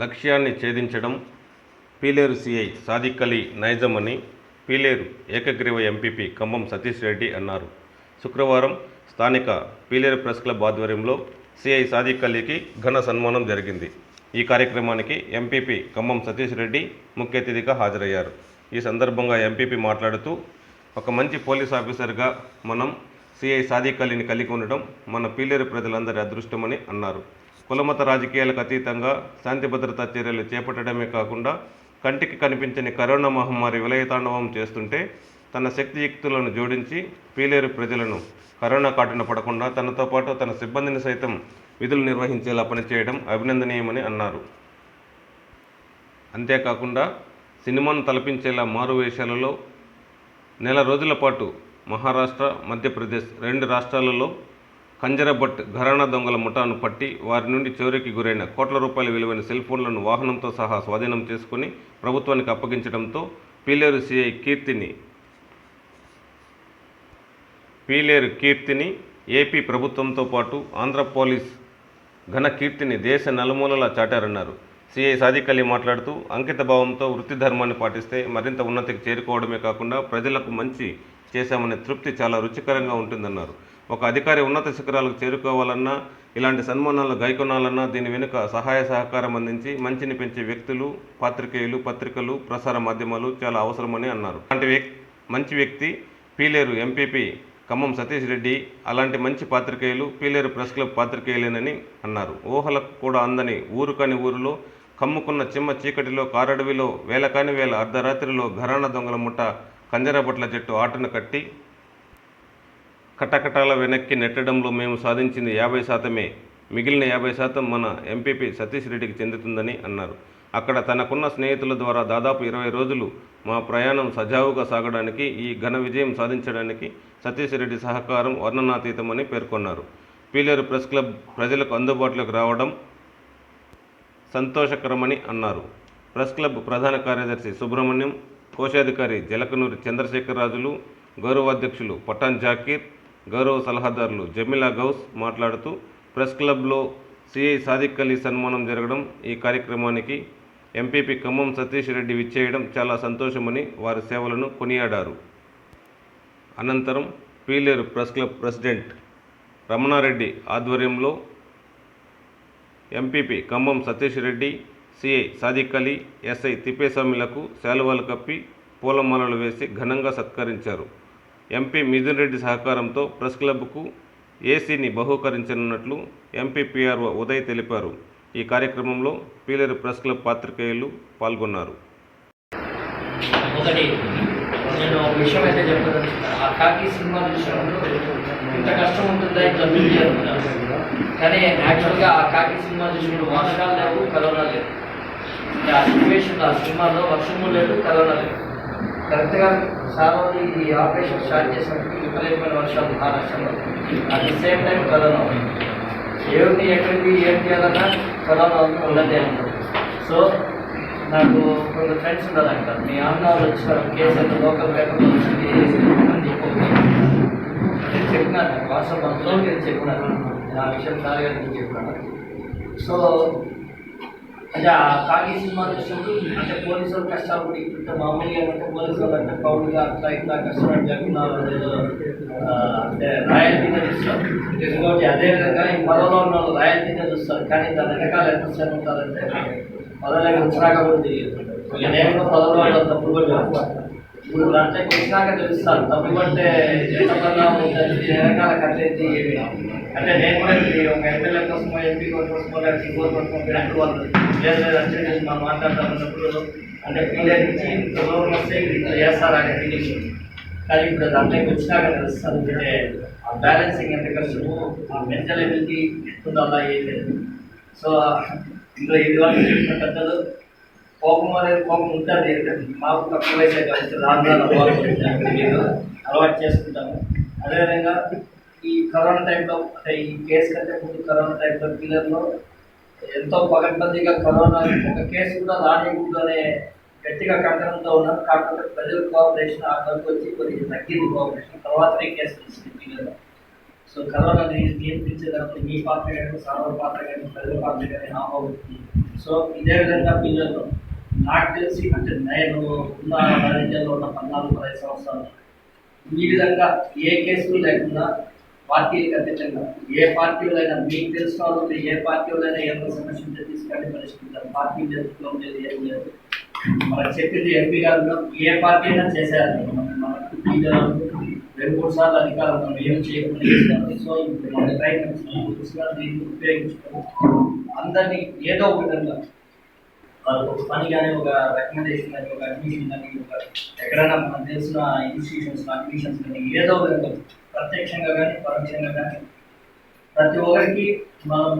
లక్ష్యాన్ని ఛేదించడం పీలేరు సిఐ సాదిక్ అలీ నైజం అని పీలేరు ఏకగ్రీవ ఎంపీపీ ఖమ్మం సతీష్ రెడ్డి అన్నారు. శుక్రవారం స్థానిక పీలేరు ప్రెస్ క్లబ్ ఆధ్వర్యంలో సిఐ సాదిక్ అలీకి ఘన సన్మానం జరిగింది. ఈ కార్యక్రమానికి ఎంపీపీ ఖమ్మం సతీష్ రెడ్డి ముఖ్య అతిథిగా హాజరయ్యారు. ఈ సందర్భంగా ఎంపీపీ మాట్లాడుతూ ఒక మంచి పోలీస్ ఆఫీసర్గా మనం సిఐ సాదిక్ అలీని కలిగి ఉండడం మన పీలేరు ప్రజలందరి అదృష్టమని అన్నారు. కులమత రాజకీయాలకు అతీతంగా శాంతి భద్రతా చర్యలు చేపట్టడమే కాకుండా కంటికి కనిపించని కరోనా మహమ్మారి విలయతాండవం చేస్తుంటే తన శక్తియుక్తులను జోడించి పీలేరు ప్రజలను కరోనా కాటున పడకుండా తనతో పాటు తన సిబ్బందిని సైతం విధులు నిర్వహించేలా పనిచేయడం అభినందనీయమని అన్నారు. అంతేకాకుండా సినిమాను తలపించేలా మారు వేషాలలో నెల రోజుల పాటు మహారాష్ట్ర మధ్యప్రదేశ్ రెండు రాష్ట్రాలలో కంజరభట్ ఘరానా దొంగల ముఠాను పట్టి వారి నుండి చోరీకి గురైన కోట్ల రూపాయల విలువైన సెల్ ఫోన్లను వాహనంతో సహా స్వాధీనం చేసుకుని ప్రభుత్వానికి అప్పగించడంతో పీలేరు సిఐ కీర్తిని పీలేరు కీర్తిని ఏపీ ప్రభుత్వంతో పాటు ఆంధ్ర పోలీస్ ఘన కీర్తిని దేశ నలుమూలలా చాటారన్నారు. సిఐ సాదిక్ మాట్లాడుతూ అంకిత భావంతో వృత్తి ధర్మాన్ని పాటిస్తే మరింత ఉన్నతికి చేరుకోవడమే కాకుండా ప్రజలకు మంచి చేశామనే తృప్తి చాలా రుచికరంగా ఉంటుందన్నారు. ఒక అధికారి ఉన్నత శిఖరాలకు చేరుకోవాలన్నా ఇలాంటి సన్మానాలు గైకొనాలన్నా దీని వెనుక సహాయ సహకారం అందించి మంచిని పెంచే వ్యక్తులు పాత్రికేయులు పత్రికలు ప్రసార మాధ్యమాలు చాలా అవసరమని అన్నారు. అలాంటి మంచి వ్యక్తి పీలేరు ఎంపీపీ ఖమ్మం సతీష్ రెడ్డి అలాంటి మంచి పాత్రికేయులు పీలేరు ప్రెస్ క్లబ్ పాత్రికేయులేనని అన్నారు. ఊహలకు కూడా అందని ఊరు కాని ఊరిలో కమ్ముకున్న చిమ్మ చీకటిలో కారడవిలో వేల కాని వేల అర్ధరాత్రిలో ఘరాన దొంగల ముఠ కంజరబట్ల చెట్టు ఆటను కట్టి కటకటాల వెనక్కి నెట్టడంలో మేము సాధించింది యాభై శాతమే. మిగిలిన యాభై శాతం మన ఎంపీపీ సతీష్ రెడ్డికి చెందుతుందని అన్నారు. అక్కడ తనకున్న స్నేహితుల ద్వారా దాదాపు ఇరవై రోజులు మా ప్రయాణం సజావుగా సాగడానికి ఈ ఘన విజయం సాధించడానికి సతీష్ రెడ్డి సహకారం వర్ణనాతీతమని పేర్కొన్నారు. పీలేరు ప్రెస్ క్లబ్ ప్రజలకు అందుబాటులోకి రావడం సంతోషకరమని అన్నారు. ప్రెస్ క్లబ్ ప్రధాన కార్యదర్శి సుబ్రహ్మణ్యం కోశాధికారి జలకనూరి చంద్రశేఖరరాజులు గౌరవాధ్యక్షులు పఠాన్ జాకీర్ గౌరవ సలహాదారులు జమిలా గౌస్ మాట్లాడుతూ ప్రెస్ క్లబ్లో సిఐ సాదిక్ అలీ సన్మానం జరగడం ఈ కార్యక్రమానికి ఎంపీపీ ఖమ్మం సతీష్ రెడ్డి విచ్చేయడం చాలా సంతోషమని వారి సేవలను కొనియాడారు. అనంతరం Pileru press club president Ramana Reddy ఆధ్వర్యంలో MPP Khammam Satish Reddy CI Sadiq Ali SI తిప్పేస్వామిలకు శాలువాలు కప్పి పూలమాలలు వేసి ఘనంగా సత్కరించారు. ఎంపీ మిథున్ రెడ్డి సహకారంతో ప్రెస్ క్లబ్కు ఏసీని బహూకరించనున్నట్లు ఎంపీ పిఆర్ఓ ఉదయ్ తెలిపారు. ఈ కార్యక్రమంలో పీలేరు ప్రెస్ క్లబ్ పాత్రికేయులు పాల్గొన్నారు. ఒకటి నేను ఒక విషయం అయితే చెప్పదలుచుకున్నాను ఆ కాకి సినిమా చూసినప్పుడు ఇంత కష్టం ఉంటుందా ఇంత బిజీ అనుకున్నాను కానీ యాక్చువల్గా ఆ కాకి సినిమా చూసినప్పుడు వర్షాలు లేవు కరోనా లేదు. ఆ సిచ్యువేషన్ ఆ సినిమాలో వర్షము లేదు కరోనా లేదు. కరెక్ట్గా సార్ ఈ ఆపరేషన్ స్టార్ట్ చేసినప్పుడు విపరీతమైన వర్షాలు మహారాష్ట్రలో at the same time corona. ఉంది ఎక్కడికి ఏం చేయాలన్నా కరోనా ఉన్నదే ఉంటుంది సో నాకు కొంత ఫ్రెండ్స్ ఉన్నారంట. మీ అన్న వాళ్ళు వచ్చారు కేసు లోకల్ పేపర్లో వచ్చింది. అని చెప్పి. నేను చెప్పినాను వాట్సాప్ అందులో నేను చెప్పినాను ఆ విషయం సార్ గారికి చెప్పినాను సో అంటే ఆ కాకి సినిమా చూసినప్పుడు అంటే పోలీసులు కష్టాలు కూడా ఇప్పుడు మామూలుగా ఏమంటే పోలీసులు అంటే పౌరులుగా అట్లా ఇట్లా కష్టపడి చెప్తున్నారు అంటే రాయల్టీగా చూస్తారు. ఇంకోటి అదేవిధంగా ఈ పొలంలో ఉన్న వాళ్ళు రాయల్టీగా చూస్తారు. కానీ దాని వెనకాల ఎంత శ్రమ ఉంటారంటే పొలంలోకి వచ్చినాక కూడా తెలియదు. నేను కూడా పొలంలో వాళ్ళు తప్పుడు కూడా చేస్తాను. ఇప్పుడు దాంట్లోకి వచ్చినాక తెలుస్తాను తప్పు పడితే ఎంత పరిణామం ఉంటుంది వెనకాల కట్టేది అంటే నేను కూడా ఒక ఎమ్మెల్యే కోసమో ఎంపీ కోసమో లేకపోతే ఇంకో కోసమో బ్యాంకు వాళ్ళు లేదు లేదు అంటే నేను మా అంటే పిల్లల నుంచి వస్తే ఇట్లా ఫీలింగ్ కానీ ఇప్పుడు దాంట్లోకి వచ్చినాక తెలుస్తుంది అంటే ఆ బ్యాలెన్సింగ్ ఎంత కష్టమో ఆ మెంటల్ ఎబిలిటీ ఉండాలా ఏం లేదు. సో ఇందులో ఇది వాళ్ళు చెప్పిన పెద్దలు కోపం అనేది కోపం ఉంటుంది మాకు తక్కువ వయసే కాబట్టి రాను రాను అలవాటు చేసుకుంటాము. అదేవిధంగా ఈ కరోనా టైంలో అంటే ఈ కేసు కంటే ముందు కరోనా టైంలో పిల్లల్లో ఎంతో పగడ్బందీగా కరోనా ఒక కేసు కూడా రానియకూడదు అనే గట్టిగా కంకణంతో ఉన్నారు. కాకపోతే ప్రజల కోఆపరేషన్ ఆ వరకు వచ్చి కొద్దిగా తగ్గింది కోఆపరేషన్ తర్వాత కేసు వచ్చింది పిల్లలు సో కరోనా నియంత్రించేదానికి మీ పాత్ర కానీ సార్వ పాత్ర కానీ ప్రజల పాత్ర కానీ ఆమోదం సో ఇదే విధంగా పిల్లల్లో నాకు తెలిసి అంటే నేను ఉన్న రాజకీయాల్లో ఉన్న పద్నాలుగు పదహైదు సంవత్సరాలు ఈ విధంగా ఏ కేసులు లేకుండా పార్టీలకు అతీతంగా ఏ పార్టీలైనా మీకు తెలిసిన వాళ్ళు ఏ పార్టీలైనా ఏదో సమస్య ఉంటే తీసుకెళ్ళి పరిష్కరిస్తారు. పార్టీ నేతృత్వం లేదు ఏం లేదు. మనకు చెప్పింది ఎంపీ గారు ఏ పార్టీ అయినా ఈ రెండు మూడు సార్లు అధికారం మనం ఏం చేయకుండా. సో ఇప్పుడు మన ఉపయోగించుకొని అందరినీ ఏదో ఒక విధంగా వాళ్ళకి ఒక పని కానీ ఒక రికమెండేషన్ కానీ ఒక అడ్మిషన్ కానీ ఒక ఎక్కడైనా మనకు తెలిసిన ఇన్స్టిట్యూషన్స్ అడ్మిషన్స్ కానీ ఏదో ఒక ప్రత్యక్షంగా కానీ పరోక్షంగా కానీ ప్రతి ఒక్కరికి మనం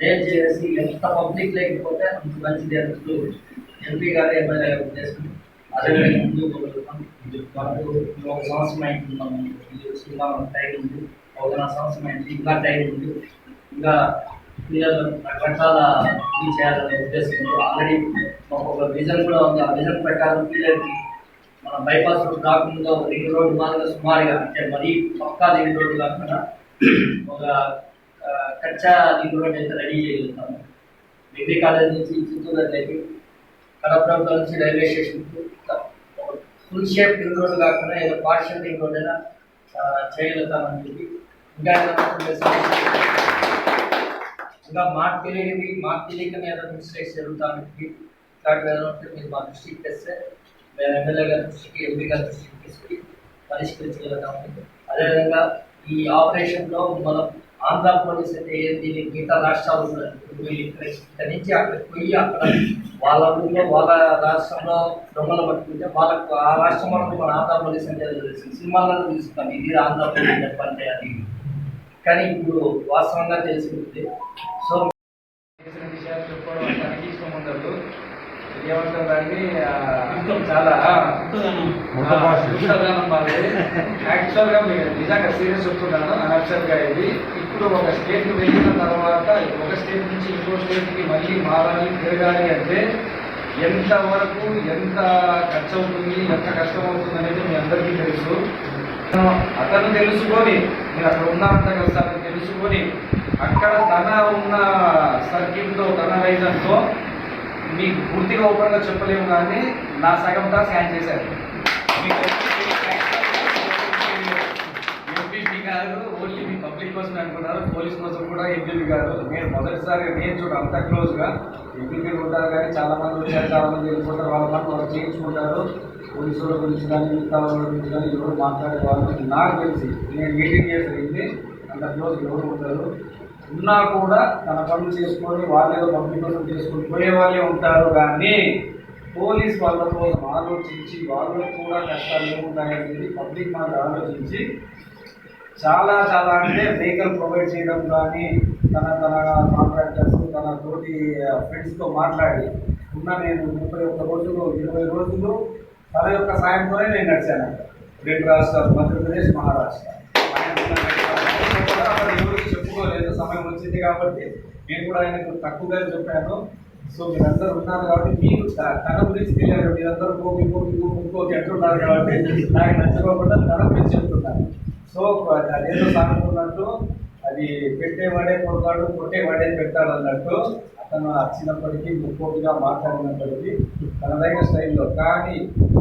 డేట్ చేసి ఎంత పబ్లిక్ లేకపోతే అంత మంచి జరుగుతూ ఎంపీ గారు ఎమ్మెల్యే గారు ఉద్దేశం అదేవిధంగా ముందు కొడుకుతాం మనకు ఒక సంవత్సరం అయింది మనం ఇంకా టైం ఉంది. ఒక సంవత్సరం అయింది ఇంకా టైం ఉంది. ఇంకా రకరకాల ఇది చేయాలనే ఉద్దేశంతో ఆల్రెడీ మాకు ఒక విజన్ కూడా ఉంది. ఆ విజన్ ప్రకారం పిల్లలకి మన బైపాస్ రోడ్ కాకుండా ఒక రింగ్ రోడ్డు మాదిరిగా సుమారుగా అంటే మరీ పక్కా రింగ్ రోడ్డు కాకుండా ఒక కచ్చా రింగ్ రోడ్ అయితే రెడీ చేయగలుగుతాము డిగ్రీ కాలేజ్ నుంచి చిత్తూరు వెళ్ళేకి కడప నుంచి railway station full shape ring road కాకుండా ఏదో పార్షియల్ రింగ్ రోడ్ అయినా చేయగలుగుతామని చెప్పి ఇంకా ఇంకా మాకు తెలియనివి మాకు తెలియక మీద మిస్టేక్స్ జరుగుతానికి ఇట్లాంటివి ఏదైనా ఉంటే మీరు మా దృష్టికి తెస్తే మేము ఎమ్మెల్యే గారి దృష్టికి ఎంపీ గారి దృష్టికి తీసుకుని పరిష్కరించగలుగుతాము. అదేవిధంగా ఈ ఆపరేషన్లో మనం ఆంధ్ర పోలీస్ అయితే ఏంటి మిగతా రాష్ట్రాలు కూడా ఇప్పుడు వీళ్ళు ఇక్కడ ఇక్కడ నుంచి అక్కడికి పోయి అక్కడ వాళ్ళ ఊళ్ళో వాళ్ళ రాష్ట్రంలో దొంగలు పట్టుకుంటే వాళ్ళకు ఆ రాష్ట్రం వాళ్ళకి మన ఆంధ్ర పోలీస్ అంటే తెలిసింది సినిమాలలో తీసుకుంటాం ఇది ఆంధ్ర పోలీస్ చెప్పంటే అది. కానీ ఇప్పుడు వాస్తవంగా తెలిసింది. సో చేసిన విషయాలు చెప్పుకోవడం తనకి ఇష్టం ఉండదు. ఏమంటారండి చాలా గుప్తగానం యాక్చువల్గా మీరు నిజంగా సీరియస్ చెప్తున్నాను. యాక్చువల్గా ఇది. ఇప్పుడు ఒక స్టేట్ వెళ్ళిన తర్వాత ఒక స్టేట్ నుంచి ఇంకో స్టేట్కి మళ్ళీ మారాలి తిరగాలి అంటే ఎంత వరకు ఎంత ఖర్చు అవుతుంది ఎంత కష్టం అవుతుంది అనేది మీ అందరికీ తెలుసు. అతను తెలుసుకొని మీరు అక్కడ ఉన్నారంట కదా సార్ తెలుసుకొని అక్కడ తన ఉన్న సర్కిల్తో తన రైజన్తో మీకు పూర్తిగా ఓపెన్గా చెప్పలేము కానీ నా సగం సగంతా స్కాన్ చేశారు. ఎంపీపీ గారు ఓన్లీ మీ పబ్లిక్ కోసం అనుకున్నారు పోలీస్ కోసం కూడా ఎంపీపీ గారు. నేను మొదటిసారిగా నేను చూడ అంత క్లోజ్గా ఎంపీపీ ఉంటారు కానీ చాలామంది వచ్చారు చాలామంది వెళ్ళిపోతారు వాళ్ళ పని వాళ్ళు చేయించుకుంటారు. పోలీసు వాళ్ళ గురించి కానీ మిగతా వాళ్ళ గురించి కానీ ఎవరు మాట్లాడే వాళ్ళకి నాకు తెలిసి నేను మీటింగ్ ఇయర్స్ అంత క్లోజ్ ఎవరు ఉంటారు ఉన్నా కూడా తన పనులు చేసుకొని వాళ్ళేదో పబ్లిక్ కోసం చేసుకొని పోయే వాళ్ళే ఉంటారు. కానీ పోలీస్ వాళ్ళ కోసం ఆలోచించి వాళ్ళకు కూడా కష్టాలు ఏముంటాయనేది పబ్లిక్ మనకు ఆలోచించి చాలా చాలా అంటే వెహికల్ ప్రొవైడ్ చేయడం కానీ తన తన కాంట్రాక్టర్స్ తన తోటి ఫ్రెండ్స్తో మాట్లాడి ఉన్న నేను ముప్పై ఒక్క రోజులు ఇరవై రోజులు తన యొక్క సాయంతోనే నేను నడిచాను రెండు రాష్ట్రాలు మధ్యప్రదేశ్ మహారాష్ట్ర. ఎవరికి చెప్పుకోలేదు సమయం వచ్చింది కాబట్టి నేను కూడా ఆయనకు తక్కువగా చెప్పాను. సో మీరందరూ ఉన్నారు కాబట్టి మీరు తన గురించి తెలియదు మీరందరూ గోపి గోపి గోపి ఇంకోటి అంటున్నారు కాబట్టి నాకు నచ్చకోకుండా తన గురించి చెప్తున్నాను సో అదేదో సాగుతున్నట్టు అది పెట్టేవాడే కొడతాడు కొట్టేవాడే పెట్టాడు అన్నట్టు అతను వచ్చినప్పటికీ ముక్కోటిగా మాట్లాడినప్పటికీ తనదైన స్టైల్లో. కానీ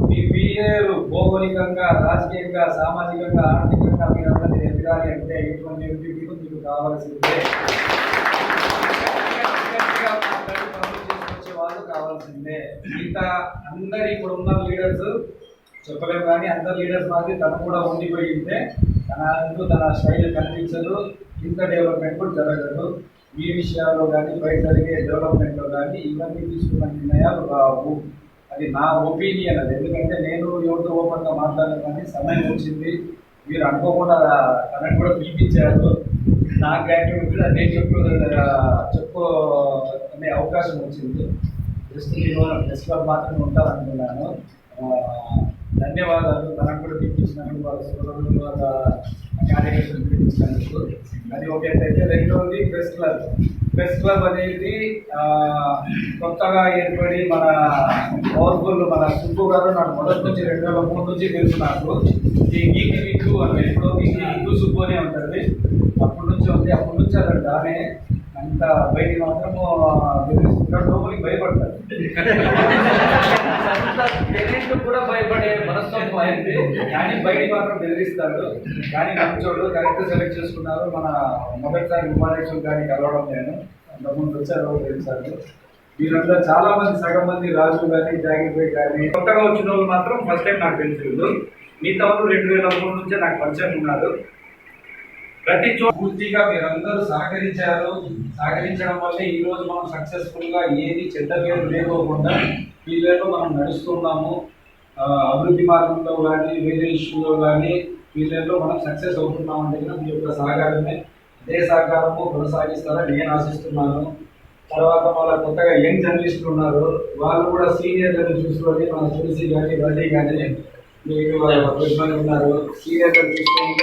మీ మీరు భౌగోళికంగా రాజకీయంగా సామాజికంగా ఆర్థికంగా మీరందరినీ ఎదగాలి అంటే ఇటువంటి ఎంపీపీలు మీకు కావాల్సిందే వాళ్ళు కావాల్సిందే. మిగతా అందరి ఇప్పుడు ఉన్న లీడర్స్ చెప్పలేము కానీ అందరు లీడర్స్ మాది తను కూడా ఉండిపోయి ఉంటే తన అంటూ తన స్టైల్ కనిపించదు. ఇంత డెవలప్మెంట్ కూడా జరగదు. ఈ విషయాల్లో కానీ బయట జరిగే డెవలప్మెంట్లో కానీ ఇవన్నీ తీసుకున్న నిర్ణయాలు రావు. అది నా ఒపీనియన్ అది. ఎందుకంటే నేను ఎవరితో ఓపెన్గా మాట్లాడాను కానీ సమయం వచ్చింది. మీరు అనుకోకుండా కనెక్ట్ కూడా పిలిపించారు. నా గ్రాట్యూడ్ కూడా నేను చెప్పు చెప్పు అనే అవకాశం వచ్చింది. జస్ట్ నేను ప్రెస్ క్లబ్ మాత్రమే ఉంటారనుకున్నాను ధన్యవాదాలు. తనకు కూడా పిలిపించినందుకు వాళ్ళ సోదరులు వాళ్ళ కార్యదర్శులు పిలిపించినందుకు. అది ఒకటి అయితే రెండోది ప్రెస్ క్లబ్. ప్రెస్ క్లబ్ అనేది కొత్తగా ఏర్పడి మన పవర్ఫుల్ మన సుబ్బు గారు నాకు మొదటి నుంచి రెండు వేల మూడు నుంచి తెలుసు నాకు ఈ గీకి విగ్గు అని ఎప్పుడో గీకి విగ్గు సుబ్బు అనే ఉంటుంది. అప్పటి నుంచి ఉంది అప్పటి నుంచి అది దానే అంత బయట మాత్రము బెదిరిస్తుంటాడు లోపలికి తెలియదు కూడా భయపడే మనస్తత్వం అయింది. కానీ బయట మాత్రం బెదిరిస్తాడు. కానీ మంచోడు కరెక్ట్ సెలెక్ట్ చేసుకున్నారు. మన మొదటిసారి ఉపాధ్యక్షులు కానీ కలవడం నేను. అంతకుముందు వచ్చారు తెలిసారు వీరంతా చాలా మంది సగం మంది రాజు కానీ జాగిర్ భాయ్ కానీ కొత్తగా వచ్చిన వాళ్ళు మాత్రం ఫస్ట్ టైం నాకు తెలిసి మిగతా వాళ్ళు రెండు వేల మూడు నుంచే నాకు పరిచయం ఉన్నారు. ప్రతి చోట పూర్తిగా మీరందరూ సహకరించారు. సహకరించడం వల్ల ఈ రోజు మనం సక్సెస్ఫుల్గా ఏది చెడ్డ పేరు లేకోకుండా వీళ్ళలో మనం నడుస్తున్నాము. అభివృద్ధి మార్గంలో కానీ వేరే ఇష్యూలో కానీ వీళ్ళలో మనం సక్సెస్ అవుతున్నాం అంటే మీ యొక్క సహకారమే. అదే సహకారము కొనసాగిస్తారని నేను ఆశిస్తున్నాను. తర్వాత వాళ్ళ కొత్తగా యంగ్ జర్నలిస్టులు ఉన్నారు. వాళ్ళు కూడా సీనియర్లను చూసుకొని మన తులసి కానీ రజీ కానీ మీకు పెద్దలు ఉన్నారు. సీనియర్లను చూసుకొని